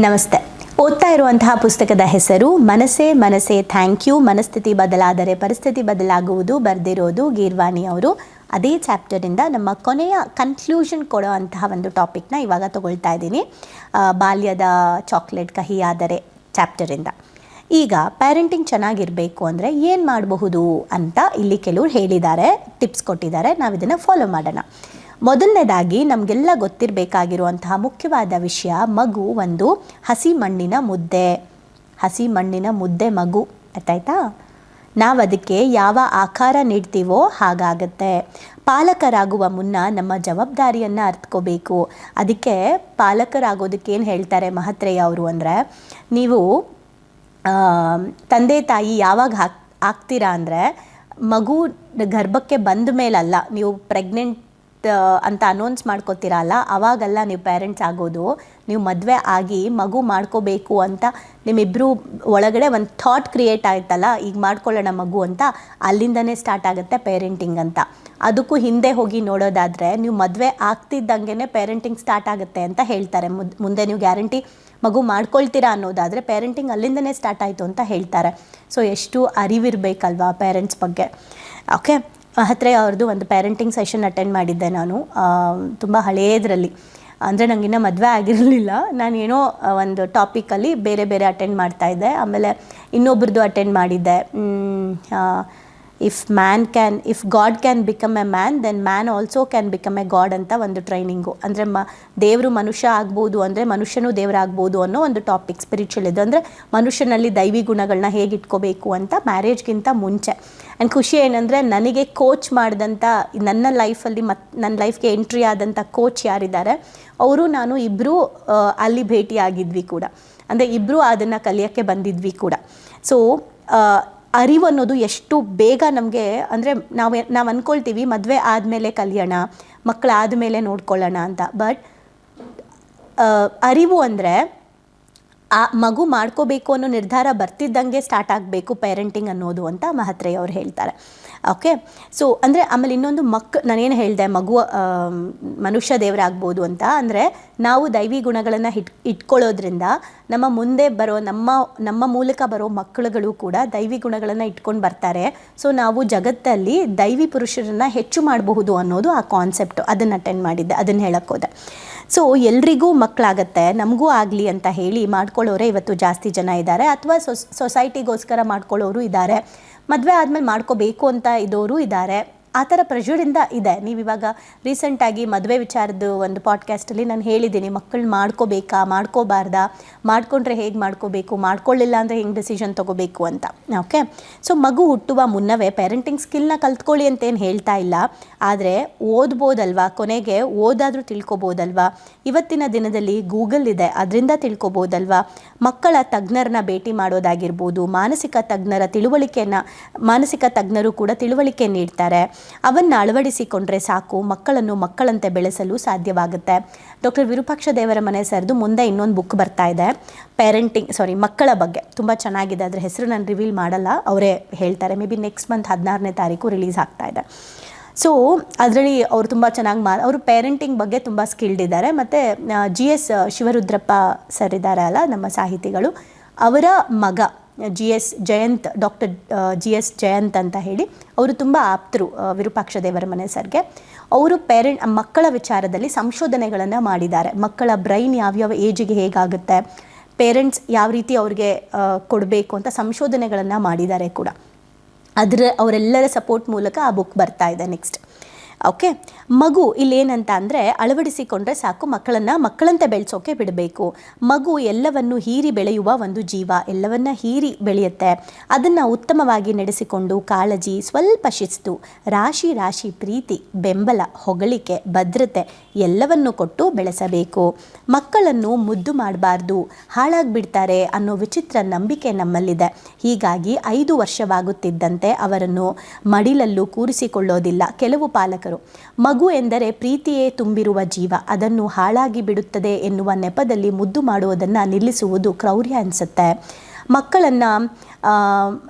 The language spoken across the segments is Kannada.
ನಮಸ್ತೆ. ಓದ್ತಾ ಇರುವಂತಹ ಪುಸ್ತಕದ ಹೆಸರು, ಮನಸ್ಸೇ ಮನಸ್ಸೇ ಥ್ಯಾಂಕ್ ಯು ಮನಸ್ಥಿತಿ ಬದಲಾದರೆ ಪರಿಸ್ಥಿತಿ ಬದಲಾಗುವುದು, ಬರೆದಿರೋದು ಗೀರ್ವಾಣಿ ಅವರು. ಅದೇ ಚಾಪ್ಟರಿಂದ ನಮ್ಮ ಕೊನೆಯ ಕನ್ಕ್ಲೂಷನ್ ಕೊಡೋ ಅಂತಹ ಒಂದು ಟಾಪಿಕ್ನ ಇವಾಗ ತಗೊಳ್ತಾ ಇದ್ದೀನಿ. ಬಾಲ್ಯದ ಚಾಕ್ಲೇಟ್ ಕಹಿಯಾದರೆ ಚಾಪ್ಟರಿಂದ ಈಗ ಪ್ಯಾರೆಂಟಿಂಗ್ ಚೆನ್ನಾಗಿರಬೇಕು ಅಂದರೆ ಏನು ಮಾಡಬಹುದು ಅಂತ ಇಲ್ಲಿ ಕೆಲವರು ಹೇಳಿದ್ದಾರೆ ಟಿಪ್ಸ್ ಕೊಟ್ಟಿದ್ದಾರೆ. ನಾವು ಇದನ್ನು ಫಾಲೋ ಮಾಡೋಣ. ಮೊದಲನೇದಾಗಿ ನಮಗೆಲ್ಲ ಗೊತ್ತಿರಬೇಕಾಗಿರುವಂತಹ ಮುಖ್ಯವಾದ ವಿಷಯ ಮಗು ಒಂದು ಹಸಿ ಮಣ್ಣಿನ ಮುದ್ದೆ. ಹಸಿ ಮಣ್ಣಿನ ಮುದ್ದೆ ಮಗು. ಅರ್ಥಾಯ್ತಾ? ನಾವು ಅದಕ್ಕೆ ಯಾವ ಆಕಾರ ನೀಡ್ತೀವೋ ಹಾಗಾಗತ್ತೆ. ಪಾಲಕರಾಗುವ ಮುನ್ನ ನಮ್ಮ ಜವಾಬ್ದಾರಿಯನ್ನು ಅರ್ಥಕೋಬೇಕು ಅದಕ್ಕೆ ಪಾಲಕರಾಗೋದಕ್ಕೆ ಏನು ಹೇಳ್ತಾರೆ ಮಹತ್ರೇಯ ಅವರು ಅಂದರೆ, ನೀವು ತಂದೆ ತಾಯಿ ಯಾವಾಗ ಹಾಕ್, ಆಗ್ತೀರಾ ಅಂದರೆ ಮಗು ಗರ್ಭಕ್ಕೆ ಬಂದ ಮೇಲಲ್ಲ, ನೀವು ಪ್ರೆಗ್ನೆಂಟ್ ಅಂತ ಅನೌನ್ಸ್ ಮಾಡ್ಕೋತೀರಲ್ಲ, ಅವಾಗಲ್ಲ ನೀವು ಪೇರೆಂಟ್ಸ್ ಆಗೋದು, ನೀವು ಮದುವೆ ಆಗಿ ಮಗು ಮಾಡ್ಕೋಬೇಕು ಅಂತ ನಿಮ್ಮಿಬ್ಬರು ಒಳಗಡೆ ಒಂದು ಥಾಟ್ ಕ್ರಿಯೇಟ್ ಆಯ್ತಲ್ಲ, ಈಗ ಮಾಡ್ಕೊಳ್ಳೋಣ ಮಗು ಅಂತ ಅಲ್ಲಿಂದನೇ ಸ್ಟಾರ್ಟ್ ಆಗುತ್ತೆ ಪೇರೆಂಟಿಂಗ್ ಅಂತ. ಅದಕ್ಕೂ ಹಿಂದೆ ಹೋಗಿ ನೋಡೋದಾದರೆ, ನೀವು ಮದುವೆ ಆಗ್ತಿದ್ದಂಗೆ ಪೇರೆಂಟಿಂಗ್ ಸ್ಟಾರ್ಟ್ ಆಗುತ್ತೆ ಅಂತ ಹೇಳ್ತಾರೆ. ಮುಂದೆ ನೀವು ಗ್ಯಾರಂಟಿ ಮಗು ಮಾಡ್ಕೊಳ್ತೀರಾ ಅನ್ನೋದಾದರೆ ಪೇರೆಂಟಿಂಗ್ ಅಲ್ಲಿಂದನೇ ಸ್ಟಾರ್ಟ್ ಆಯಿತು ಅಂತ ಹೇಳ್ತಾರೆ. ಸೊ ಎಷ್ಟು ಅರಿವಿರಬೇಕಲ್ವಾ ಪೇರೆಂಟ್ಸ್ ಬಗ್ಗೆ. ಓಕೆ ಹತ್ರ ಅವ್ರದ್ದು ಒಂದು ಪೇರೆಂಟಿಂಗ್ ಸೆಷನ್ ಅಟೆಂಡ್ ಮಾಡಿದ್ದೆ ನಾನು. ತುಂಬ ಹಳೇದರಲ್ಲಿ. ಅಂದರೆ ನನಗಿನ್ನ ಮದುವೆ ಆಗಿರಲಿಲ್ಲ. ನಾನು ಏನೋ ಆ, ಒಂದು ಟಾಪಿಕಲ್ಲಿ ಬೇರೆ ಬೇರೆ ಅಟೆಂಡ್ ಮಾಡ್ತಾ ಇದ್ದೆ. ಆಮೇಲೆ ಇನ್ನೊಬ್ರದ್ದು ಅಟೆಂಡ್ ಮಾಡಿದ್ದೆ. If man can if God can become a man then man also can become a God ಅಂತ ಒಂದು ಟ್ರೈನಿಂಗು ಅಂದರೆ ಮ, ದೇವರು ಮನುಷ್ಯ ಆಗ್ಬೋದು, ಅಂದರೆ ಮನುಷ್ಯನೂ ದೇವರಾಗ್ಬೋದು ಅನ್ನೋ ಒಂದು ಟಾಪಿಕ್ ಸ್ಪಿರಿಚುವಲ್ ಇದು. ಅಂದರೆ ಮನುಷ್ಯನಲ್ಲಿ ದೈವಿ ಗುಣಗಳನ್ನ ಹೇಗೆ ಇಟ್ಕೋಬೇಕು ಅಂತ ಮ್ಯಾರೇಜ್ಗಿಂತ ಮುಂಚೆ. ಆ್ಯಂಡ್ ಖುಷಿ ಏನಂದರೆ ನನಗೆ ಕೋಚ್ ಮಾಡಿದಂಥ ನನ್ನ ಲೈಫಲ್ಲಿ ಮತ್ತು ನನ್ನ ಲೈಫ್ಗೆ ಎಂಟ್ರಿ ಆದಂಥ ಕೋಚ್ ಯಾರಿದ್ದಾರೆ, ಅವರು ನಾನು ಇಬ್ಬರೂ ಅಲ್ಲಿ ಭೇಟಿಯಾಗಿದ್ವಿ ಕೂಡ. ಅಂದರೆ ಇಬ್ಬರೂ ಅದನ್ನು ಕಲಿಯೋಕ್ಕೆ ಬಂದಿದ್ವಿ ಕೂಡ. ಸೊ ಅರಿವು ಅನ್ನೋದು ಎಷ್ಟು ಬೇಗ ನಮಗೆ, ಅಂದರೆ ನಾವು ನಾವು ಅಂದ್ಕೊಳ್ತೀವಿ ಮದುವೆ ಆದಮೇಲೆ ಕಲಿಯೋಣ ಮಕ್ಕಳಾದಮೇಲೆ ನೋಡ್ಕೊಳ್ಳೋಣ ಅಂತ. ಬಟ್ ಅರಿವು ಅಂದರೆ ಆ ಮಗು ಮಾಡ್ಕೋಬೇಕು ಅನ್ನೋ ನಿರ್ಧಾರ ಬರ್ತಿದ್ದಂಗೆ ಸ್ಟಾರ್ಟ್ ಆಗಬೇಕು ಪೇರೆಂಟಿಂಗ್ ಅನ್ನೋದು ಅಂತ ಮಹತ್ರೇಯ ಅವ್ರು ಹೇಳ್ತಾರೆ. ಓಕೆ ಸೊ ಅಂದರೆ ಆಮೇಲೆ ಇನ್ನೊಂದು ಮಕ್, ನಾನೇನು ಹೇಳಿದೆ ಮಗು ಮನುಷ್ಯ ದೇವರಾಗ್ಬೋದು ಅಂತ, ಅಂದರೆ ನಾವು ದೈವಿ ಗುಣಗಳನ್ನು ಇಟ್ ಇಟ್ಕೊಳ್ಳೋದ್ರಿಂದ ನಮ್ಮ ಮುಂದೆ ಬರೋ, ನಮ್ಮ ನಮ್ಮ ಮೂಲಕ ಬರೋ ಮಕ್ಕಳುಗಳು ಕೂಡ ದೈವಿ ಗುಣಗಳನ್ನು ಇಟ್ಕೊಂಡು ಬರ್ತಾರೆ. ಸೊ ನಾವು ಜಗತ್ತಲ್ಲಿ ದೈವಿ ಪುರುಷರನ್ನು ಹೆಚ್ಚು ಮಾಡಬಹುದು ಅನ್ನೋದು ಆ ಕಾನ್ಸೆಪ್ಟು ಅದನ್ನು ಅಟೆಂಡ್ ಮಾಡಿದ್ದೆ, ಅದನ್ನು ಹೇಳೋಕ್ಕೋದೆ ಸೊ ಎಲ್ರಿಗೂ ಮಕ್ಕಳಾಗತ್ತೆ ನಮಗೂ ಆಗಲಿ ಅಂತ ಹೇಳಿ ಮಾಡ್ಕೊಳ್ಳೋರೇ ಇವತ್ತು ಜಾಸ್ತಿ ಜನ ಇದ್ದಾರೆ. ಅಥವಾ ಸೊಸೈಟಿಗೋಸ್ಕರ ಮಾಡ್ಕೊಳ್ಳೋರು ಇದ್ದಾರೆ. ಮದುವೆ ಆದಮೇಲೆ ಮಾಡ್ಕೋಬೇಕು ಅಂತ ಇದ್ದವರು ಇದ್ದಾರೆ. ಆ ಥರ ಪ್ರೆಷರಿಂದ ಇದೆ ನೀವು ಇವಾಗ ರೀಸೆಂಟಾಗಿ ಮದುವೆ ವಿಚಾರದ ಒಂದು ಪಾಡ್ಕ್ಯಾಸ್ಟಲ್ಲಿ ನಾನು ಹೇಳಿದ್ದೀನಿ, ಮಕ್ಕಳು ಮಾಡ್ಕೋಬೇಕಾ, ಮಾಡ್ಕೋಬಾರ್ದಾ, ಮಾಡ್ಕೊಂಡ್ರೆ ಹೇಗೆ ಮಾಡ್ಕೋಬೇಕು ಮಾಡ್ಕೊಳ್ಳಿಲ್ಲ ಅಂದರೆ ಹೆಂಗೆ ಡಿಸಿಷನ್ ತೊಗೋಬೇಕು ಅಂತ. ಓಕೆ ಸೊ ಮಗು ಹುಟ್ಟುವ ಮುನ್ನವೇ ಪೇರೆಂಟಿಂಗ್ ಸ್ಕಿಲ್ನ ಕಲ್ತ್ಕೊಳ್ಳಿ ಅಂತೇನು ಹೇಳ್ತಾ ಇಲ್ಲ. ಆದರೆ ಓದ್ಬೋದಲ್ವಾ? ಕೊನೆಗೆ ಓದಾದರೂ ತಿಳ್ಕೊಬೋದಲ್ವಾ? ಇವತ್ತಿನ ದಿನದಲ್ಲಿ ಗೂಗಲ್ ಇದೆ, ಅದರಿಂದ ತಿಳ್ಕೊಬೋದಲ್ವಾ? ಮಕ್ಕಳ ತಜ್ಞರನ್ನ ಭೇಟಿ ಮಾಡೋದಾಗಿರ್ಬೋದು, ಮಾನಸಿಕ ತಜ್ಞರ ತಿಳುವಳಿಕೆಯನ್ನು ಮಾನಸಿಕ ತಜ್ಞರು ಕೂಡ ತಿಳುವಳಿಕೆ ನೀಡ್ತಾರೆ. ಅವನ್ನು ಅಳವಡಿಸಿಕೊಂಡ್ರೆ ಸಾಕು, ಮಕ್ಕಳನ್ನು ಮಕ್ಕಳಂತೆ ಬೆಳೆಸಲು ಸಾಧ್ಯವಾಗುತ್ತೆ. ಡಾಕ್ಟರ್ ವಿರೂಪಾಕ್ಷ ದೇವರ ಮನೆ ಸರ್ದು ಮುಂದೆ ಇನ್ನೊಂದು ಬುಕ್ ಬರ್ತಾ ಇದೆ. ಪೇರೆಂಟಿಂಗ್ ಸಾರಿ ಮಕ್ಕಳ ಬಗ್ಗೆ. ತುಂಬ ಚೆನ್ನಾಗಿದೆ, ಅದರ ಹೆಸರು ನಾನು ರಿವೀಲ್ ಮಾಡಲ್ಲ, ಅವರೇ ಹೇಳ್ತಾರೆ. ಮೇ ಬಿ ನೆಕ್ಸ್ಟ್ ಮಂತ್ ಹದಿನಾರನೇ ತಾರೀಕು ರಿಲೀಸ್ ಆಗ್ತಾ ಇದೆ. ಸೊ ಅದರಲ್ಲಿ ಅವರು ತುಂಬ ಚೆನ್ನಾಗಿ ಮಾ, ಅವರು ಪೇರೆಂಟಿಂಗ್ ಬಗ್ಗೆ ತುಂಬ ಸ್ಕಿಲ್ಡ್ ಇದ್ದಾರೆ. ಮತ್ತು ಜಿ ಎಸ್ ಶಿವರುದ್ರಪ್ಪ ಸರ್ ಇದ್ದಾರೆ ಅಲ್ಲ, ನಮ್ಮ ಸಾಹಿತಿಗಳು. ಅವರ ಮಗ G S Jayant, doctor G S Jayant ಅಂತ ಹೇಳಿ ಅವರು ತುಂಬ ಆಪ್ತರು ವಿರೂಪಾಕ್ಷ ದೇವರ ಮನೆ ಸರ್ಗೆ. ಅವರು ಪೇರೆಂಟ್, ಮಕ್ಕಳ ವಿಚಾರದಲ್ಲಿ ಸಂಶೋಧನೆಗಳನ್ನು ಮಾಡಿದ್ದಾರೆ. ಮಕ್ಕಳ ಬ್ರೈನ್ ಯಾವ್ಯಾವ ಏಜಿಗೆ ಹೇಗಾಗುತ್ತೆ, ಪೇರೆಂಟ್ಸ್ ಯಾವ ರೀತಿ ಅವ್ರಿಗೆ ಕೊಡಬೇಕು ಅಂತ ಸಂಶೋಧನೆಗಳನ್ನು ಮಾಡಿದ್ದಾರೆ ಕೂಡ. ಅದರ ಅವರೆಲ್ಲರ ಸಪೋರ್ಟ್ ಮೂಲಕ ಆ ಬುಕ್ ಬರ್ತಾ ಇದೆ ನೆಕ್ಸ್ಟ್. ಓಕೆ ಮಗು ಇಲ್ಲೇನಂತ ಅಂದರೆ ಅಳವಡಿಸಿಕೊಂಡ್ರೆ ಸಾಕು ಮಕ್ಕಳನ್ನು ಮಕ್ಕಳಂತೆ ಬೆಳೆಸೋಕೆ ಬಿಡಬೇಕು. ಮಗು ಎಲ್ಲವನ್ನು ಹೀರಿ ಬೆಳೆಯುವ ಒಂದು ಜೀವ ಎಲ್ಲವನ್ನ ಹೀರಿ ಬೆಳೆಯುತ್ತೆ. ಅದನ್ನು ಉತ್ತಮವಾಗಿ ನಡೆಸಿಕೊಂಡು ಕಾಳಜಿ, ಸ್ವಲ್ಪ ಶಿಸ್ತು, ರಾಶಿ ರಾಶಿ ಪ್ರೀತಿ, ಬೆಂಬಲ, ಹೊಗಳಿಕೆ, ಭದ್ರತೆ ಎಲ್ಲವನ್ನು ಕೊಟ್ಟು ಬೆಳೆಸಬೇಕು. ಮಕ್ಕಳನ್ನು ಮುದ್ದು ಮಾಡಬಾರ್ದು, ಹಾಳಾಗಿಬಿಡ್ತಾರೆ ಅನ್ನೋ ವಿಚಿತ್ರ ನಂಬಿಕೆ ನಮ್ಮಲ್ಲಿದೆ. ಹೀಗಾಗಿ ಐದು ವರ್ಷವಾಗುತ್ತಿದ್ದಂತೆ ಅವರನ್ನು ಮಡಿಲಲ್ಲೂ ಕೂರಿಸಿಕೊಳ್ಳೋದಿಲ್ಲ. ಕೆಲವು ಪಾಲಕರು ಮಗು ಎಂದರೆ ಪ್ರೀತಿಯೇ ತುಂಬಿರುವ ಜೀವ. ಅದನ್ನು ಹಾಳಾಗಿ ಬಿಡುತ್ತದೆ ಎನ್ನುವ ನೆಪದಲ್ಲಿ ಮುದ್ದು ಮಾಡುವುದನ್ನು ನಿಲ್ಲಿಸುವುದು ಕ್ರೌರ್ಯ ಅನಿಸುತ್ತೆ. ಮಕ್ಕಳನ್ನು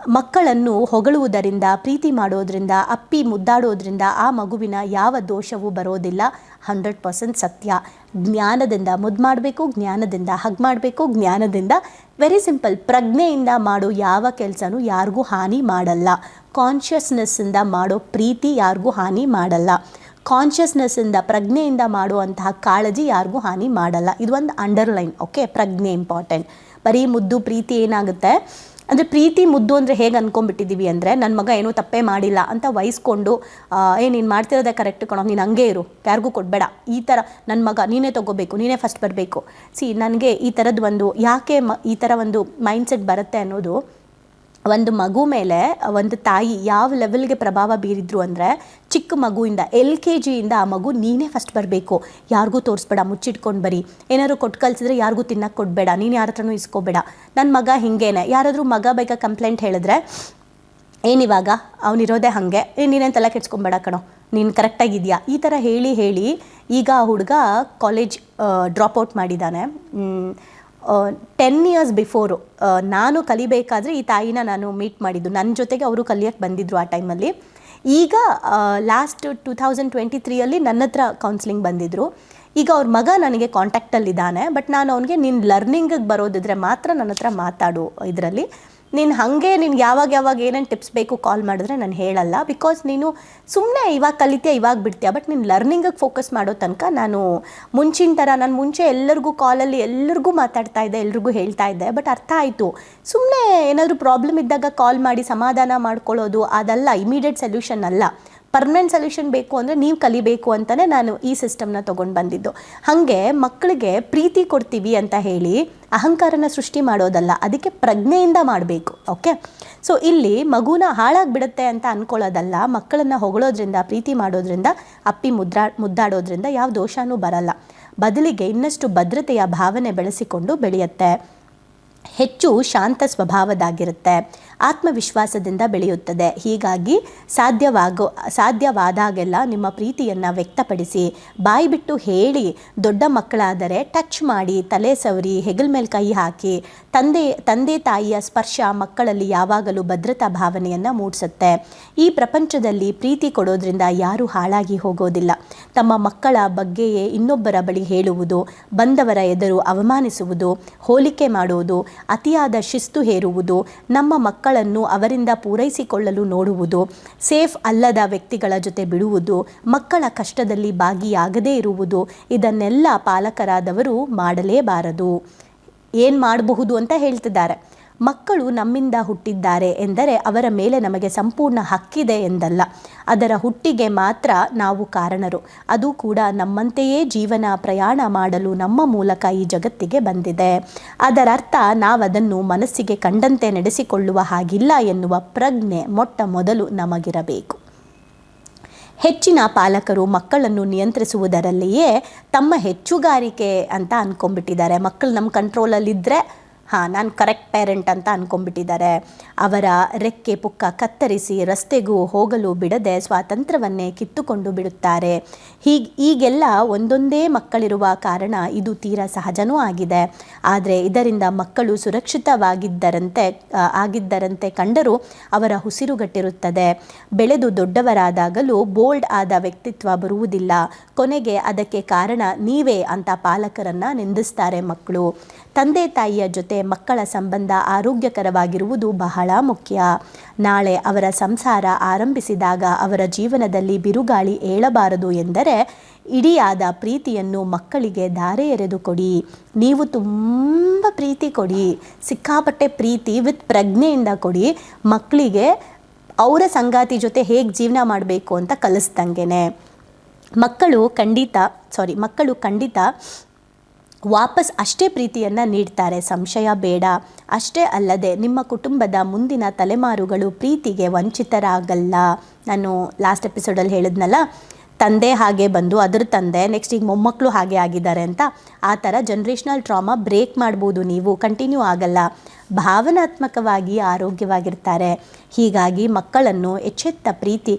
ಮಕ್ಕಳನ್ನು ಹೊಗಳುವುದರಿಂದ, ಪ್ರೀತಿ ಮಾಡೋದರಿಂದ, ಅಪ್ಪಿ ಮುದ್ದಾಡೋದ್ರಿಂದ ಆ ಮಗುವಿನ ಯಾವ ದೋಷವೂ ಬರೋದಿಲ್ಲ. ಹಂಡ್ರೆಡ್ ಪರ್ಸೆಂಟ್ ಸತ್ಯ. ಜ್ಞಾನದಿಂದ ಮುದ್ದು ಮಾಡಬೇಕು, ಜ್ಞಾನದಿಂದ ಹಗ್ ಮಾಡಬೇಕು, ಜ್ಞಾನದಿಂದ ವೆರಿ ಸಿಂಪಲ್ ಪ್ರಜ್ಞೆಯಿಂದ ಮಾಡೋ ಯಾವ ಕೆಲಸನೂ ಯಾರಿಗೂ ಹಾನಿ ಮಾಡಲ್ಲ. ಕಾನ್ಷಿಯಸ್ನೆಸ್ಸಿಂದ ಮಾಡೋ ಪ್ರೀತಿ ಯಾರಿಗೂ ಹಾನಿ ಮಾಡಲ್ಲ. ಕಾನ್ಷಿಯಸ್ನೆಸ್ಸಿಂದ ಪ್ರಜ್ಞೆಯಿಂದ ಮಾಡುವಂತಹ ಕಾಳಜಿ ಯಾರಿಗೂ ಹಾನಿ ಮಾಡಲ್ಲ. ಇದು ಒಂದು ಅಂಡರ್ಲೈನ್ ಓಕೆ ಪ್ರಜ್ಞೆ ಇಂಪಾರ್ಟೆಂಟ್ ಬರೀ ಮುದ್ದು ಪ್ರೀತಿ ಏನಾಗುತ್ತೆ? ಅಂದರೆ ಪ್ರೀತಿ ಮುದ್ದು ಅಂದರೆ ಹೇಗೆ ಅಂದ್ಕೊಂಬಿಟ್ಟಿದ್ದೀವಿ ಅಂದರೆ ನನ್ನ ಮಗ ಏನೂ ತಪ್ಪೇ ಮಾಡಿಲ್ಲ ಅಂತ ವಹಿಸ್ಕೊಂಡು ಏ, ನೀನು ಮಾಡ್ತಿರೋದೇ ಕರೆಕ್ಟ್ ಕಣೋ, ನೀನು ಹಂಗೆ ಇರು, ಯಾರಿಗೂ ಕೊಡಬೇಡ. ಈ ಥರ ನನ್ನ ಮಗ, ನೀನೇ ತೊಗೋಬೇಕು, ನೀನೇ ಫಸ್ಟ್ ಬರಬೇಕು. ಸಿ ನನಗೆ ಈ ಥರದ್ದು ಒಂದು, ಯಾಕೆ ಮ, ಈ ಥರ ಒಂದು ಮೈಂಡ್ಸೆಟ್ ಬರುತ್ತೆ ಅನ್ನೋದು ಒಂದು ಮಗು ಮೇಲೆ, ಒಂದು ತಾಯಿ ಯಾವ ಲೆವೆಲ್ಗೆ ಪ್ರಭಾವ ಬೀರಿದ್ರು ಅಂದರೆ, ಚಿಕ್ಕ ಮಗುವಿಂದ ಎಲ್ ಕೆ ಜಿಯಿಂದ ಆ ಮಗು ನೀನೇ ಫಸ್ಟ್ ಬರಬೇಕು. ಯಾರಿಗೂ ತೋರಿಸ್ಬೇಡ, ಮುಚ್ಚಿಟ್ಕೊಂಡು ಬರಿ. ಏನಾದ್ರು ಕೊಟ್ಟು ಕಳಿಸಿದ್ರೆ ಯಾರಿಗೂ ತಿನ್ನಕ್ಕೆ ಕೊಡಬೇಡ. ನೀನು ಯಾರ ಹತ್ರನೂ ಇಸ್ಕೋಬೇಡ. ನನ್ನ ಮಗ ಹಿಂಗೇನೆ. ಯಾರಾದರೂ ಮಗ ಬೇಗ ಕಂಪ್ಲೇಂಟ್ ಹೇಳಿದ್ರೆ ಏನಿವಾಗ ಅವನಿರೋದೆ ಹಾಗೆ. ನೀನೇನು ತಲೆ ಕೆಡ್ಸ್ಕೊಂಬೇಡ ಕಣೋ. ನೀನು ಕರೆಕ್ಟಾಗಿದೆಯಾ ಈ ಥರ ಹೇಳಿ ಹೇಳಿ ಈಗ ಆ ಹುಡುಗ ಕಾಲೇಜ್ ಡ್ರಾಪ್ ಔಟ್ ಮಾಡಿದ್ದಾನೆ ಟೆನ್ ಇಯರ್ಸ್ ಬಿಫೋರು ನಾನು ಕಲಿಬೇಕಾದ್ರೆ ಈ ತಾಯಿನ ನಾನು ಮೀಟ್ ಮಾಡಿದ್ದು. ನನ್ನ ಜೊತೆಗೆ ಅವರು ಕಲಿಯಕ್ಕೆ ಬಂದಿದ್ದರು ಆ ಟೈಮಲ್ಲಿ ಈಗ ಲಾಸ್ಟ್ ಟೂ ತೌಸಂಡ್ ಟ್ವೆಂಟಿ ತ್ರೀಯಲ್ಲಿ ನನ್ನ ಹತ್ರ ಕೌನ್ಸಿಲಿಂಗ್ ಬಂದಿದ್ದರು ಈಗ ಅವ್ರ ಮಗ ನನಗೆ ಕಾಂಟ್ಯಾಕ್ಟಲ್ಲಿದ್ದಾನೆ ಬಟ್ ನಾನು ಅವನಿಗೆ ನಿನ್ನ ಲರ್ನಿಂಗಿಗೆ ಬರೋದಿದ್ರೆ ಮಾತ್ರ ನನ್ನ ಹತ್ರ ಮಾತಾಡು ಇದರಲ್ಲಿ. ನೀನು ಹಾಗೆ ನಿನ್ಗೆ ಯಾವಾಗ ಯಾವಾಗ ಏನೇನು ಟಿಪ್ಸ್ ಬೇಕು ಕಾಲ್ ಮಾಡಿದ್ರೆ ನಾನು ಹೇಳಲ್ಲ. ಬಿಕಾಸ್ ನೀನು ಸುಮ್ಮನೆ ಇವಾಗ ಕಲಿತೀಯ, ಇವಾಗ ಬಿಡ್ತೀಯ. ಬಟ್ ನೀನು ಲರ್ನಿಂಗಿಗೆ ಫೋಕಸ್ ಮಾಡೋ ತನಕ ನಾನು ಮುಂಚಿನ ಥರ ನಾನು ಮುಂಚೆ ಎಲ್ಲರಿಗೂ ಕಾಲಲ್ಲಿ ಎಲ್ಲರಿಗೂ ಮಾತಾಡ್ತಾ ಇದ್ದೆ, ಎಲ್ರಿಗೂ ಹೇಳ್ತಾ ಇದ್ದೆ. ಬಟ್ ಅರ್ಥ ಆಯಿತು. ಸುಮ್ಮನೆ ಏನಾದರೂ ಪ್ರಾಬ್ಲಮ್ ಇದ್ದಾಗ ಕಾಲ್ ಮಾಡಿ, ಸಮಾಧಾನ ಮಾಡ್ಕೊಳ್ಳೋದು, ಅದಲ್ಲ ಇಮಿಡಿಯೇಟ್ ಸೊಲ್ಯೂಷನ್ ಅಲ್ಲ. ಪರ್ಮನೆಂಟ್ ಸೊಲ್ಯೂಷನ್ ಬೇಕು ಅಂದರೆ ನೀವು ಕಲಿಬೇಕು ಅಂತಲೇ ನಾನು ಈ ಸಿಸ್ಟಮ್ನ ತೊಗೊಂಡು ಬಂದಿದ್ದು. ಹಾಗೆ ಮಕ್ಕಳಿಗೆ ಪ್ರೀತಿ ಕೊಡ್ತೀವಿ ಅಂತ ಹೇಳಿ ಅಹಂಕಾರನ ಸೃಷ್ಟಿ ಮಾಡೋದಲ್ಲ, ಅದಕ್ಕೆ ಪ್ರಜ್ಞೆಯಿಂದ ಮಾಡಬೇಕು ಓಕೆ ಸೊ ಇಲ್ಲಿ ಮಗುನ ಹಾಳಾಗಿಬಿಡುತ್ತೆ ಅಂತ ಅಂದ್ಕೊಳ್ಳೋದಲ್ಲ ಮಕ್ಕಳನ್ನು ಹೊಗಳೋದ್ರಿಂದ, ಪ್ರೀತಿ ಮಾಡೋದ್ರಿಂದ, ಅಪ್ಪಿ ಮುದ್ರಾ, ಮುದ್ದಾಡೋದ್ರಿಂದ ಯಾವ ದೋಷನೂ ಬರಲ್ಲ. ಬದಲಿಗೆ ಇನ್ನಷ್ಟು ಭದ್ರತೆಯ ಭಾವನೆ ಬೆಳೆಸಿಕೊಂಡು ಬೆಳೆಯುತ್ತೆ. ಹೆಚ್ಚು ಶಾಂತ ಸ್ವಭಾವದಾಗಿರುತ್ತೆ. ಆತ್ಮವಿಶ್ವಾಸದಿಂದ ಬೆಳೆಯುತ್ತದೆ. ಹೀಗಾಗಿ ಸಾಧ್ಯವಾಗೋ, ಸಾಧ್ಯವಾದಾಗೆಲ್ಲ ನಿಮ್ಮ ಪ್ರೀತಿಯನ್ನು ವ್ಯಕ್ತಪಡಿಸಿ, ಬಾಯಿ ಬಿಟ್ಟು ಹೇಳಿ, ದೊಡ್ಡ ಮಕ್ಕಳಾದರೆ ಟಚ್ ಮಾಡಿ, ತಲೆ ಸವರಿ, ಹೆಗಲ್ ಮೇಲೆ ಕೈ ಹಾಕಿ, ತಂದೆ ತಂದೆ ತಾಯಿಯ ಸ್ಪರ್ಶ ಮಕ್ಕಳಲ್ಲಿ ಯಾವಾಗಲೂ ಭದ್ರತಾ ಭಾವನೆಯನ್ನು ಮೂಡಿಸುತ್ತೆ. ಈ ಪ್ರಪಂಚದಲ್ಲಿ ಪ್ರೀತಿ ಕೊಡೋದ್ರಿಂದ ಯಾರೂ ಹಾಳಾಗಿ ಹೋಗೋದಿಲ್ಲ. ತಮ್ಮ ಮಕ್ಕಳ ಬಗ್ಗೆಯೇ ಇನ್ನೊಬ್ಬರ ಬಳಿ ಹೇಳುವುದು, ಬಂದವರ ಎದುರು ಅವಮಾನಿಸುವುದು, ಹೋಲಿಕೆ ಮಾಡುವುದು, ಅತಿಯಾದ ಶಿಸ್ತು ಹೇರುವುದು, ನಮ್ಮ ಮಕ್ಕಳನ್ನು ಅವರಿಂದ ಪೂರೈಸಿಕೊಳ್ಳಲು ನೋಡುವುದು, ಸೇಫ್ ಅಲ್ಲದ ವ್ಯಕ್ತಿಗಳ ಜೊತೆ ಬಿಡುವುದು, ಮಕ್ಕಳ ಕಷ್ಟದಲ್ಲಿ ಭಾಗಿಯಾಗದೇ ಇರುವುದು, ಇದನ್ನೆಲ್ಲ ಪಾಲಕರಾದವರು ಮಾಡಲೇಬಾರದು. ಏನು ಮಾಡಬಹುದು ಅಂತ ಹೇಳ್ತಿದ್ದಾರೆ. ಮಕ್ಕಳು ನಮ್ಮಿಂದ ಹುಟ್ಟಿದ್ದಾರೆ ಎಂದರೆ ಅವರ ಮೇಲೆ ನಮಗೆ ಸಂಪೂರ್ಣ ಹಕ್ಕಿದೆ ಎಂದಲ್ಲ. ಅದರ ಹುಟ್ಟಿಗೆ ಮಾತ್ರ ನಾವು ಕಾರಣರು. ಅದು ಕೂಡ ನಮ್ಮಂತೆಯೇ ಜೀವನ ಪ್ರಯಾಣ ಮಾಡಲು ನಮ್ಮ ಮೂಲಕ ಈ ಜಗತ್ತಿಗೆ ಬಂದಿದೆ. ಅದರರ್ಥ ನಾವದನ್ನು ಮನಸ್ಸಿಗೆ ಕಂಡಂತೆ ನಡೆಸಿಕೊಳ್ಳುವ ಹಾಗಿಲ್ಲ ಎನ್ನುವ ಪ್ರಜ್ಞೆ ಮೊಟ್ಟ ಮೊದಲು ನಮಗಿರಬೇಕು. ಹೆಚ್ಚಿನ ಪಾಲಕರು ಮಕ್ಕಳನ್ನು ನಿಯಂತ್ರಿಸುವುದರಲ್ಲಿಯೇ ತಮ್ಮ ಹೆಚ್ಚುಗಾರಿಕೆ ಅಂತ ಅಂದ್ಕೊಂಡ್ಬಿಟ್ಟಿದ್ದಾರೆ ಮಕ್ಕಳು ನಮ್ಮ ಕಂಟ್ರೋಲಲ್ಲಿದ್ದರೆ ಹಾಂ, ನಾನು ಕರೆಕ್ಟ್ ಪೇರೆಂಟ್ ಅಂತ ಅಂದ್ಕೊಂಡ್ಬಿಟ್ಟಿದ್ದಾರೆ ಅವರ ರೆಕ್ಕೆ ಪುಕ್ಕ ಕತ್ತರಿಸಿ ರಸ್ತೆಗೂ ಹೋಗಲು ಬಿಡದೆ ಸ್ವಾತಂತ್ರ್ಯವನ್ನೇ ಕಿತ್ತುಕೊಂಡು ಬಿಡುತ್ತಾರೆ. ಹೀಗೆ, ಈಗೆಲ್ಲ ಒಂದೊಂದೇ ಮಕ್ಕಳಿರುವ ಕಾರಣ ಇದು ತೀರಾ ಸಹಜನೂ ಆಗಿದೆ. ಆದರೆ ಇದರಿಂದ ಮಕ್ಕಳು ಸುರಕ್ಷಿತವಾಗಿದ್ದರಂತೆ ಆಗಿದ್ದರಂತೆ ಕಂಡರೂ ಅವರ ಉಸಿರುಗಟ್ಟಿರುತ್ತದೆ. ಬೆಳೆದು ದೊಡ್ಡವರಾದಾಗಲೂ ಬೋಲ್ಡ್ ಆದ ವ್ಯಕ್ತಿತ್ವ ಬರುವುದಿಲ್ಲ. ಕೊನೆಗೆ ಅದಕ್ಕೆ ಕಾರಣ ನೀವೇ ಅಂತ ಪಾಲಕರನ್ನ ನಿಂದಿಸ್ತಾರೆ ಮಕ್ಕಳು. ತಂದೆ ತಾಯಿಯ ಜೊತೆ ಮಕ್ಕಳ ಸಂಬಂಧ ಆರೋಗ್ಯಕರವಾಗಿರುವುದು ಬಹಳ ಮುಖ್ಯ. ನಾಳೆ ಅವರ ಸಂಸಾರ ಆರಂಭಿಸಿದಾಗ ಅವರ ಜೀವನದಲ್ಲಿ ಬಿರುಗಾಳಿ ಏಳಬಾರದು ಎಂದರೆ ಇಡಿಯಾದ ಪ್ರೀತಿಯನ್ನು ಮಕ್ಕಳಿಗೆ ಧಾರೆ ಎರೆದು ಕೊಡಿ. ನೀವು ತುಂಬ ಪ್ರೀತಿ ಕೊಡಿ. ಸಿಕ್ಕಾಪಟ್ಟೆ ಪ್ರೀತಿ ವಿತ್ ಪ್ರಜ್ಞೆಯಿಂದ ಕೊಡಿ. ಮಕ್ಕಳಿಗೆ ಅವರ ಸಂಗಾತಿ ಜೊತೆ ಹೇಗೆ ಜೀವನ ಮಾಡಬೇಕು ಅಂತ ಕಲಿಸ್ದಂಗೆ ಮಕ್ಕಳು ಖಂಡಿತ ಸಾರಿ ಮಕ್ಕಳು ಖಂಡಿತ ವಾಪಸ್ ಅಷ್ಟೇ ಪ್ರೀತಿಯನ್ನು ನೀಡ್ತಾರೆ. ಸಂಶಯ ಬೇಡ. ಅಷ್ಟೇ ಅಲ್ಲದೆ ನಿಮ್ಮ ಕುಟುಂಬದ ಮುಂದಿನ ತಲೆಮಾರುಗಳು ಪ್ರೀತಿಗೆ ವಂಚಿತರಾಗಲ್ಲ. ನಾನು ಲಾಸ್ಟ್ ಎಪಿಸೋಡಲ್ಲಿ ಹೇಳಿದ್ನಲ್ಲ, ತಂದೆ ಹಾಗೆ ಬಂದು ಅದ್ರ ತಂದೆ ನೆಕ್ಸ್ಟ್ ಈಗ ಮೊಮ್ಮಕ್ಕಳು ಹಾಗೆ ಆಗಿದ್ದಾರೆ ಅಂತ, ಆ ಥರ ಜನ್ರೇಷನಲ್ ಟ್ರಾಮಾ ಬ್ರೇಕ್ ಮಾಡ್ಬೋದು ನೀವು ಕಂಟಿನ್ಯೂ ಆಗಲ್ಲ. ಭಾವನಾತ್ಮಕವಾಗಿ ಆರೋಗ್ಯವಾಗಿರ್ತಾರೆ. ಹೀಗಾಗಿ ಮಕ್ಕಳನ್ನು ಎಚ್ಚೆತ್ತ ಪ್ರೀತಿ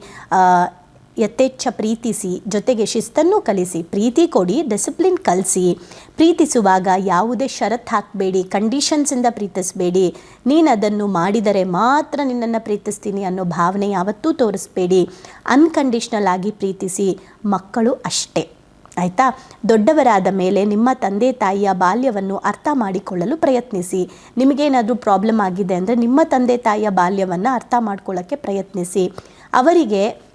ಯಥೇಚ್ಛ ಪ್ರೀತಿಸಿ, ಜೊತೆಗೆ ಶಿಸ್ತನ್ನು ಕಲಿಸಿ, ಪ್ರೀತಿ ಕೊಡಿ ಡಿಸಿಪ್ಲಿನ್ ಕಲಿಸಿ. ಪ್ರೀತಿಸುವಾಗ ಯಾವುದೇ ಷರತ್ತು ಹಾಕಬೇಡಿ ಕಂಡೀಷನ್ಸಿಂದ ಪ್ರೀತಿಸಬೇಡಿ. ನೀನು ಅದನ್ನು ಮಾಡಿದರೆ ಮಾತ್ರ ನಿನ್ನನ್ನು ಪ್ರೀತಿಸ್ತೀನಿ ಅನ್ನೋ ಭಾವನೆ ಯಾವತ್ತೂ ತೋರಿಸ್ಬೇಡಿ. ಅನ್ಕಂಡೀಷ್ನಲ್ ಆಗಿ ಪ್ರೀತಿಸಿ, ಮಕ್ಕಳು ಅಷ್ಟೇ. ಆಯಿತಾ? ದೊಡ್ಡವರಾದ ಮೇಲೆ ನಿಮ್ಮ ತಂದೆ, ತಾಯಿಯ ಬಾಲ್ಯವನ್ನು ಅರ್ಥ ಮಾಡಿಕೊಳ್ಳಲು ಪ್ರಯತ್ನಿಸಿ. ನಿಮಗೇನಾದರೂ ಪ್ರಾಬ್ಲಮ್ ಆಗಿದೆ ಅಂದರೆ ನಿಮ್ಮ ತಂದೆ, ತಾಯಿಯ ಬಾಲ್ಯವನ್ನು ಅರ್ಥ ಮಾಡ್ಕೊಳ್ಳೋಕ್ಕೆ ಪ್ರಯತ್ನಿಸಿ. ಅವರಿಗೆ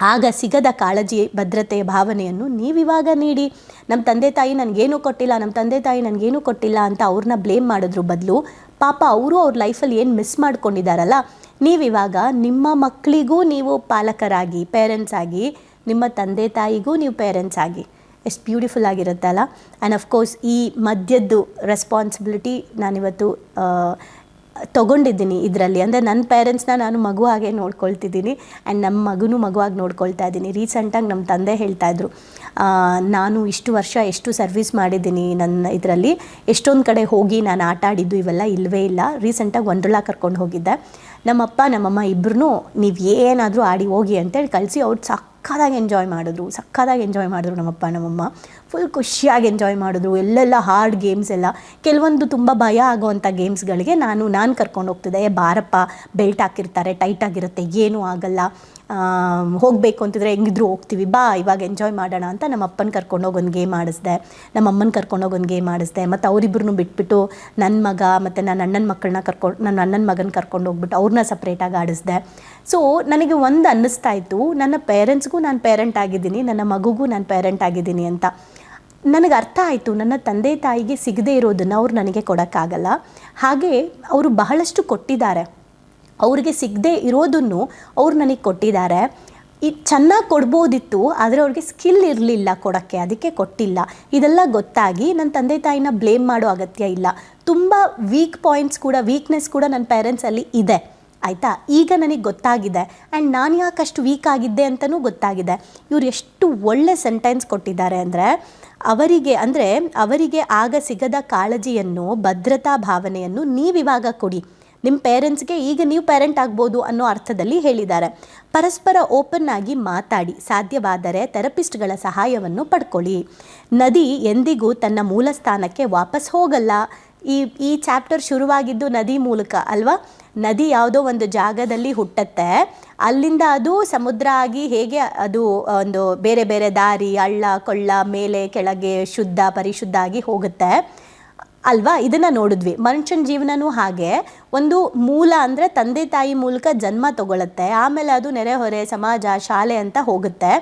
ಆಗ ಸಿಗದ ಕಾಳಜಿ, ಭದ್ರತೆಯ ಭಾವನೆಯನ್ನು ನೀವಿವಾಗ ನೀಡಿ ನಮ್ಮ ತಂದೆ ತಾಯಿ ನನಗೇನು ಕೊಟ್ಟಿಲ್ಲ ನಮ್ಮ ತಂದೆ ತಾಯಿ ನನಗೇನು ಕೊಟ್ಟಿಲ್ಲ ಅಂತ ಅವ್ರನ್ನ ಬ್ಲೇಮ್ ಮಾಡಿದ್ರು ಬದಲು, ಪಾಪ ಅವರು ಅವ್ರ ಲೈಫಲ್ಲಿ ಏನು ಮಿಸ್ ಮಾಡ್ಕೊಂಡಿದ್ದಾರಲ್ಲ ನೀವಿವಾಗ ನಿಮ್ಮ ಮಕ್ಕಳಿಗೂ ನೀವು ಪಾಲಕರಾಗಿ ಪೇರೆಂಟ್ಸ್ ಆಗಿ, ನಿಮ್ಮ ತಂದೆ ತಾಯಿಗೂ ನೀವು ಪೇರೆಂಟ್ಸ್ ಆಗಿ. ಎಷ್ಟು ಬ್ಯೂಟಿಫುಲ್ ಆಗಿರುತ್ತಲ್ಲ. ಆ್ಯಂಡ್ ಅಫ್ಕೋರ್ಸ್ ಈ ಮಧ್ಯದ್ದು ರೆಸ್ಪಾನ್ಸಿಬಿಲಿಟಿ ನಾನಿವತ್ತು ತಗೊಂಡಿದ್ದೀನಿ ಇದರಲ್ಲಿ. ಅಂದರೆ ನನ್ನ ಪೇರೆಂಟ್ಸ್ನ ನಾನು ಮಗು ಹಾಗೆ ನೋಡ್ಕೊಳ್ತಿದ್ದೀನಿ ಆ್ಯಂಡ್ ನಮ್ಮ ಮಗುನೂ ಮಗುವಾಗಿ ನೋಡ್ಕೊಳ್ತಾ ಇದ್ದೀನಿ. ರೀಸೆಂಟಾಗಿ ನಮ್ಮ ತಂದೆ ಹೇಳ್ತಾ ಇದ್ರು ನಾನು ಇಷ್ಟು ವರ್ಷ ಎಷ್ಟು ಸರ್ವಿಸ್ ಮಾಡಿದ್ದೀನಿ ನನ್ನ ಇದರಲ್ಲಿ. ಎಷ್ಟೊಂದು ಕಡೆ ಹೋಗಿ ನಾನು ಆಟ ಆಡಿದ್ದು ಇವೆಲ್ಲ ಇಲ್ಲವೇ ಇಲ್ಲ. ರೀಸೆಂಟಾಗಿ ಒಂದ್ರಲ್ಲ ಕರ್ಕೊಂಡು ಹೋಗಿದ್ದೆ. ನಮ್ಮಪ್ಪ, ನಮ್ಮಮ್ಮ ಇಬ್ಬರೂ ನೀವು ಏನಾದರೂ ಆಡಿ ಹೋಗಿ ಅಂತೇಳಿ ಕಳಿಸಿ, ಅವ್ರು ಸಕ್ಕದಾಗಿ ಎಂಜಾಯ್ ಮಾಡಿದ್ರು ಸಕ್ಕದಾಗಿ ಎಂಜಾಯ್ ಮಾಡಿದ್ರು ನಮ್ಮಪ್ಪ, ನಮ್ಮಮ್ಮ. ಫುಲ್ ಖುಷಿಯಾಗಿ ಎಂಜಾಯ್ ಮಾಡಿದ್ರು. ಎಲ್ಲೆಲ್ಲ ಹಾರ್ಡ್ ಗೇಮ್ಸ್ ಎಲ್ಲ. ಕೆಲವೊಂದು ತುಂಬ ಭಯ ಆಗೋವಂಥ ಗೇಮ್ಸ್ಗಳಿಗೆ ನಾನು ನಾನು ಕರ್ಕೊಂಡು ಹೋಗ್ತಿದ್ದೆ. ಬಾರಪ್ಪ ಬೆಲ್ಟ್ ಹಾಕಿರ್ತಾರೆ ಟೈಟ್ ಆಗಿರುತ್ತೆ, ಏನೂ ಆಗಲ್ಲ. ಹೋಗಬೇಕು ಅಂತಿದ್ರೆ ಹೆಂಗಿದ್ರು ಹೋಗ್ತೀವಿ, ಬಾ, ಇವಾಗ ಎಂಜಾಯ್ ಮಾಡೋಣ ಅಂತ ನಮ್ಮ ಅಪ್ಪನ ಕರ್ಕೊಂಡೋಗಿ ಒಂದು ಗೇಮ್ ಆಡಿಸ್ದೆ. ನಮ್ಮ ಅಮ್ಮನ ಕರ್ಕೊಂಡೋಗಿ ಒಂದು ಗೇಮ್ ಆಡಿಸ್ದೆ. ಮತ್ತು ಅವರಿಬ್ಬರನ್ನು ಬಿಟ್ಬಿಟ್ಟು ನನ್ನ ಮಗ ಮತ್ತು ನನ್ನ ಅಣ್ಣನ ಮಕ್ಕಳನ್ನ ಕರ್ಕೊಂಡು ನನ್ನ ಅಣ್ಣನ ಮಗನ ಕರ್ಕೊಂಡು ಹೋಗ್ಬಿಟ್ಟು ಅವ್ರನ್ನ ಸಪ್ರೇಟಾಗಿ ಆಡಿಸ್ದೆ. ಸೊ ನನಗೆ ಒಂದು ಅನ್ನಿಸ್ತಾ ಇತ್ತು, ನನ್ನ ಪೇರೆಂಟ್ಸ್ಗೂ ನಾನು ಪೇರೆಂಟ್ ಆಗಿದ್ದೀನಿ, ನನ್ನ ಮಗುಗೂ ನಾನು ಪೇರೆಂಟ್ ಆಗಿದ್ದೀನಿ ಅಂತ. ನನಗೆ ಅರ್ಥ ಆಯಿತು, ನನ್ನ ತಂದೆ ತಾಯಿಗೆ ಸಿಗದೇ ಇರೋದನ್ನು ಅವ್ರು ನನಗೆ ಕೊಡೋಕ್ಕಾಗಲ್ಲ. ಹಾಗೆ ಅವರು ಬಹಳಷ್ಟು ಕೊಟ್ಟಿದ್ದಾರೆ. ಅವ್ರಿಗೆ ಸಿಗದೆ ಇರೋದನ್ನು ಅವ್ರು ನನಗೆ ಕೊಟ್ಟಿದ್ದಾರೆ. ಈ ಚೆನ್ನಾಗಿ ಕೊಡ್ಬೋದಿತ್ತು, ಆದರೆ ಅವ್ರಿಗೆ ಸ್ಕಿಲ್ ಇರಲಿಲ್ಲ ಕೊಡೋಕ್ಕೆ, ಅದಕ್ಕೆ ಕೊಟ್ಟಿಲ್ಲ. ಇದೆಲ್ಲ ಗೊತ್ತಾಗಿ ನನ್ನ ತಂದೆ ತಾಯಿನ ಬ್ಲೇಮ್ ಮಾಡೋ ಅಗತ್ಯ ಇಲ್ಲ. ತುಂಬ ವೀಕ್ ಪಾಯಿಂಟ್ಸ್ ಕೂಡ ವೀಕ್ನೆಸ್ ಕೂಡ ನನ್ನ ಪೇರೆಂಟ್ಸಲ್ಲಿ ಇದೆ. ಆಯಿತಾ? ಈಗ ನನಗೆ ಗೊತ್ತಾಗಿದೆ. ಆ್ಯಂಡ್ ನಾನು ಯಾಕಷ್ಟು ವೀಕ್ ಆಗಿದ್ದೆ ಅಂತಲೂ ಗೊತ್ತಾಗಿದೆ. ಇವ್ರು ಎಷ್ಟು ಒಳ್ಳೆ ಸೆಂಟೆನ್ಸ್ ಕೊಟ್ಟಿದ್ದಾರೆ ಅಂದರೆ, ಅವರಿಗೆ ಅಂದರೆ ಅವರಿಗೆ ಆಗ ಸಿಗದ ಕಾಳಜಿಯನ್ನು, ಭದ್ರತಾ ಭಾವನೆಯನ್ನು ನೀವಿವಾಗ ಕೊಡಿ. ನಿಮ್ಮ ಪೇರೆಂಟ್ಸ್ಗೆ ಈಗ ನೀವು ಪೇರೆಂಟ್ ಆಗ್ಬೋದು ಅನ್ನೋ ಅರ್ಥದಲ್ಲಿ ಹೇಳಿದ್ದಾರೆ. ಪರಸ್ಪರ ಓಪನ್ ಆಗಿ ಮಾತಾಡಿ, ಸಾಧ್ಯವಾದರೆ ಥೆರಪಿಸ್ಟ್ಗಳ ಸಹಾಯವನ್ನು ಪಡ್ಕೊಳ್ಳಿ. ನದಿ ಎಂದಿಗೂ ತನ್ನ ಮೂಲ ಸ್ಥಾನಕ್ಕೆ ವಾಪಸ್ ಹೋಗಲ್ಲ. ಈ ಈ ಚಾಪ್ಟರ್ ಶುರುವಾಗಿದ್ದು ನದಿ ಮೂಲಕ ಅಲ್ವಾ? ನದಿ ಯಾವುದೋ ಒಂದು ಜಾಗದಲ್ಲಿ ಹುಟ್ಟತ್ತೆ. ಅಲ್ಲಿಂದ ಅದು ಸಮುದ್ರ ಆಗಿ ಹೇಗೆ ಅದು ಒಂದು ಬೇರೆ ಬೇರೆ ದಾರಿ, ಹಳ್ಳ, ಕೊಳ್ಳ, ಮೇಲೆ ಕೆಳಗೆ ಶುದ್ಧ, ಪರಿಶುದ್ಧ ಆಗಿ ಹೋಗುತ್ತೆ. ಅಲ್ವಾ? ಇದನ್ನು ನೋಡಿದ್ವಿ. ಮನುಷ್ಯನ ಜೀವನನೂ ಹಾಗೆ. ಒಂದು ಮೂಲ ಅಂದರೆ ತಂದೆ ತಾಯಿ ಮೂಲಕ ಜನ್ಮ ತಗೊಳ್ಳುತ್ತೆ ಆಮೇಲೆ ಅದು ನೆರೆಹೊರೆ, ಸಮಾಜ, ಶಾಲೆ ಅಂತ ಹೋಗುತ್ತೆ.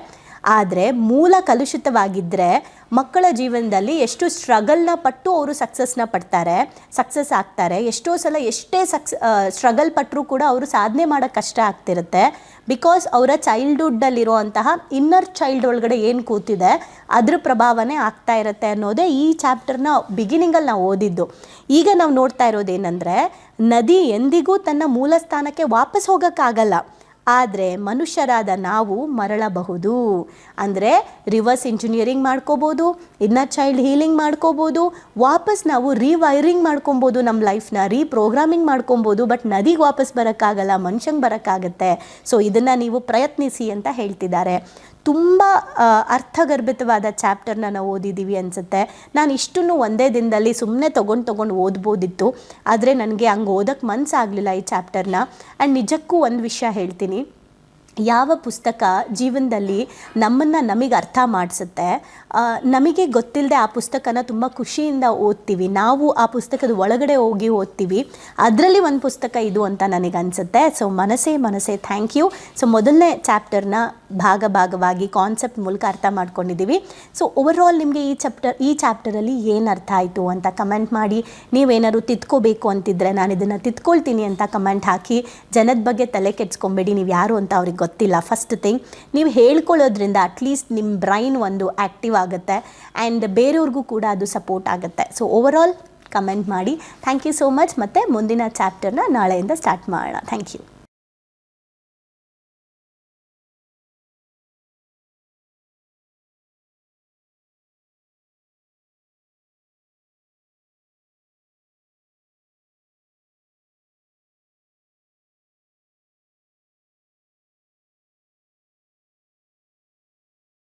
ಆದರೆ ಮೂಲ ಕಲುಷಿತವಾಗಿದ್ದರೆ ಮಕ್ಕಳ ಜೀವನದಲ್ಲಿ ಎಷ್ಟು ಸ್ಟ್ರಗಲ್ನ ಪಟ್ಟು ಅವರು ಸಕ್ಸಸ್ನ ಪಡ್ತಾರೆ ಸಕ್ಸಸ್ ಆಗ್ತಾರೆ. ಎಷ್ಟೋ ಸಲ ಎಷ್ಟೇ ಸಕ್ಸ್ ಸ್ಟ್ರಗಲ್ ಪಟ್ಟರೂ ಕೂಡ ಅವರು ಸಾಧನೆ ಮಾಡೋಕ್ಕೆ ಕಷ್ಟ ಆಗ್ತಿರುತ್ತೆ. ಬಿಕಾಸ್ ಅವರ ಚೈಲ್ಡ್ಹುಡ್ಡಲ್ಲಿರುವಂತಹ ಇನ್ನರ್ ಚೈಲ್ಡ್ ಒಳಗಡೆ ಏನು ಕೂತಿದೆ, ಅದ್ರ ಪ್ರಭಾವನೇ ಆಗ್ತಾ ಇರುತ್ತೆ ಅನ್ನೋದೇ ಈ ಚಾಪ್ಟರ್ನ ಬಿಗಿನಿಂಗಲ್ಲಿ ನಾವು ಓದಿದ್ದು. ಈಗ ನಾವು ನೋಡ್ತಾ ಇರೋದೇನೆಂದರೆ, ನದಿ ಎಂದಿಗೂ ತನ್ನ ಮೂಲ ಸ್ಥಾನಕ್ಕೆ ವಾಪಸ್ ಹೋಗೋಕ್ಕಾಗಲ್ಲ. ಆದರೆ ಮನುಷ್ಯರಾದ ನಾವು ಮರಳಬಹುದು. ಅಂದರೆ ರಿವರ್ಸ್ ಇಂಜಿನಿಯರಿಂಗ್ ಮಾಡ್ಕೋಬೋದು ಇನ್ನರ್ ಚೈಲ್ಡ್ ಹೀಲಿಂಗ್ ಮಾಡ್ಕೋಬೋದು, ವಾಪಸ್ ನಾವು ರಿವೈರಿಂಗ್ ಮಾಡ್ಕೊಬೋದು ನಮ್ಮ ಲೈಫ್ನ ರೀಪ್ರೋಗ್ರಾಮಿಂಗ್ ಮಾಡ್ಕೊಬೋದು ಬಟ್ ನದಿಗೆ ವಾಪಸ್ ಬರೋಕ್ಕಾಗಲ್ಲ, ಮನುಷ್ಯಂಗೆ ಬರೋಕ್ಕಾಗತ್ತೆ. ಸೊ ಇದನ್ನು ನೀವು ಪ್ರಯತ್ನಿಸಿ ಅಂತ ಹೇಳ್ತಿದ್ದಾರೆ. ತುಂಬ ಅರ್ಥಗರ್ಭಿತವಾದ ಚಾಪ್ಟರ್ನ ನಾವು ಓದಿದ್ದೀವಿ ಅನಿಸುತ್ತೆ. ನಾನು ಇಷ್ಟನ್ನು ಒಂದೇ ದಿನದಲ್ಲಿ ಸುಮ್ಮನೆ ತೊಗೊಂಡು ತೊಗೊಂಡು ಓದ್ಬೋದಿತ್ತು. ಆದರೆ ನನಗೆ ಹಂಗೆ ಓದೋಕ್ಕೆ ಮನಸ್ಸಾಗಲಿಲ್ಲ ಈ ಚಾಪ್ಟರ್ನ. ಆ್ಯಂಡ್ ನಿಜಕ್ಕೂ ಒಂದು ವಿಷಯ ಹೇಳ್ತೀನಿ. ಯಾವ ಪುಸ್ತಕ ಜೀವನದಲ್ಲಿ ನಮ್ಮನ್ನು ನಮಗೆ ಅರ್ಥ ಮಾಡಿಸುತ್ತೆ ನಮಗೆ ಗೊತ್ತಿಲ್ಲದೆ ಆ ಪುಸ್ತಕನ ತುಂಬ ಖುಷಿಯಿಂದ ಓದ್ತೀವಿ. ನಾವು ಆ ಪುಸ್ತಕದ ಒಳಗಡೆ ಹೋಗಿ ಓದ್ತೀವಿ. ಅದರಲ್ಲಿ ಒಂದು ಪುಸ್ತಕ ಇದು ಅಂತ ನನಗೆ ಅನಿಸುತ್ತೆ. ಸೊ ಮನಸ್ಸೇ ಮನಸ್ಸೇ ಥ್ಯಾಂಕ್ ಯು ಸೊ ಮೊದಲನೇ ಚಾಪ್ಟರ್ನ ಭಾಗ ಭಾಗವಾಗಿ ಕಾನ್ಸೆಪ್ಟ್ ಮೂಲಕ ಅರ್ಥ ಮಾಡ್ಕೊಂಡಿದ್ದೀವಿ. ಸೊ ಓವರಾಲ್ ನಿಮಗೆ ಈ ಚಾಪ್ಟರ್ ಈ ಚಾಪ್ಟರಲ್ಲಿ ಏನು ಅರ್ಥ ಆಯಿತು ಅಂತ ಕಮೆಂಟ್ ಮಾಡಿ. ನೀವೇನಾದ್ರು ತಿದ್ಕೋಬೇಕು ಅಂತಿದ್ರೆ ನಾನು ಇದನ್ನು ತಿದ್ಕೊಳ್ತೀನಿ ಅಂತ ಕಮೆಂಟ್ ಹಾಕಿ. ಜನದ ಬಗ್ಗೆ ತಲೆ ಕೆಡ್ಸ್ಕೊಬೇಡಿ, ನೀವು ಯಾರು ಅಂತ ಅವ್ರಿಗೆ ಗೊತ್ತಿಲ್ಲ. ಫಸ್ಟ್ ಥಿಂಗ್ ನೀವು ಹೇಳ್ಕೊಳ್ಳೋದ್ರಿಂದ ಅಟ್ಲೀಸ್ಟ್ ನಿಮ್ಮ ಬ್ರೈನ್ ಒಂದು ಆ್ಯಕ್ಟಿವ್ ಆಗುತ್ತೆ ಆ್ಯಂಡ್ ಬೇರೆಯವ್ರಿಗೂ ಕೂಡ ಅದು ಸಪೋರ್ಟ್ ಆಗುತ್ತೆ. ಸೊ ಓವರಾಲ್ ಕಮೆಂಟ್ ಮಾಡಿ. ಥ್ಯಾಂಕ್ ಯು ಸೋ ಮಚ್ ಮತ್ತು ಮುಂದಿನ ಚಾಪ್ಟರ್ನ ನಾಳೆಯಿಂದ ಸ್ಟಾರ್ಟ್ ಮಾಡೋಣ. Thank you